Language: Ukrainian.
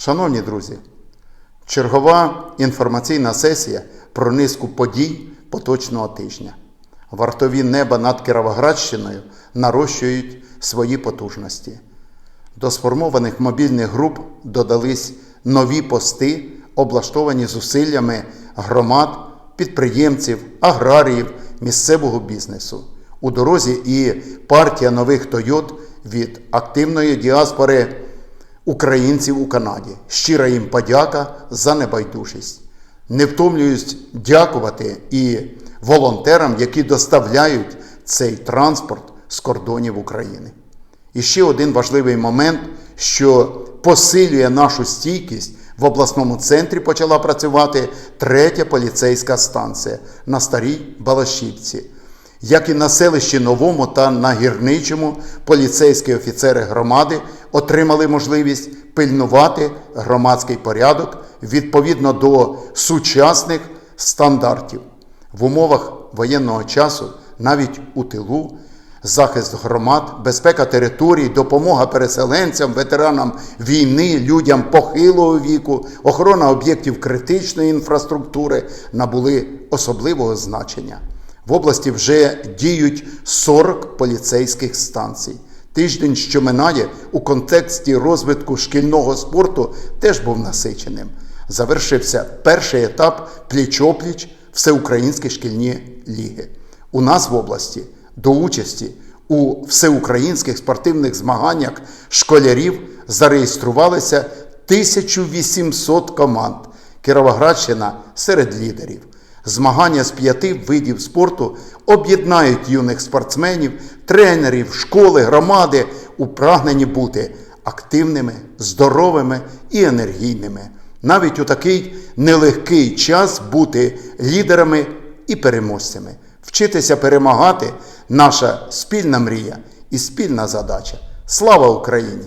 Шановні друзі, чергова інформаційна сесія про низку подій поточного тижня. Вартові неба над Кіровоградщиною нарощують свої потужності. До сформованих мобільних груп додались нові пости, облаштовані зусиллями громад, підприємців, аграріїв, місцевого бізнесу. У дорозі і партія нових Тойот від активної діаспори українців у Канаді. Щира їм подяка за небайдужість. Не втомлююсь дякувати і волонтерам, які доставляють цей транспорт з кордонів України. І ще один важливий момент, що посилює нашу стійкість. В обласному центрі почала працювати третя поліцейська станція на Старій Балашівці. Як і на селищі Новому та на Гірничому, поліцейські офіцери громади отримали можливість пильнувати громадський порядок відповідно до сучасних стандартів. В умовах воєнного часу, навіть у тилу, захист громад, безпека територій, допомога переселенцям, ветеранам війни, людям похилого віку, охорона об'єктів критичної інфраструктури набули особливого значення. В області вже діють 40 поліцейських станцій. Тиждень, що минає, у контексті розвитку шкільного спорту теж був насиченим. Завершився перший етап пліч-опліч всеукраїнські шкільні ліги. У нас в області до участі у всеукраїнських спортивних змаганнях школярів зареєструвалися 1800 команд. Кіровоградщина серед лідерів. Змагання з п'яти видів спорту об'єднають юних спортсменів, тренерів, школи, громади у прагненні бути активними, здоровими і енергійними. Навіть у такий нелегкий час бути лідерами і переможцями. Вчитися перемагати наша спільна мрія і спільна задача. Слава Україні!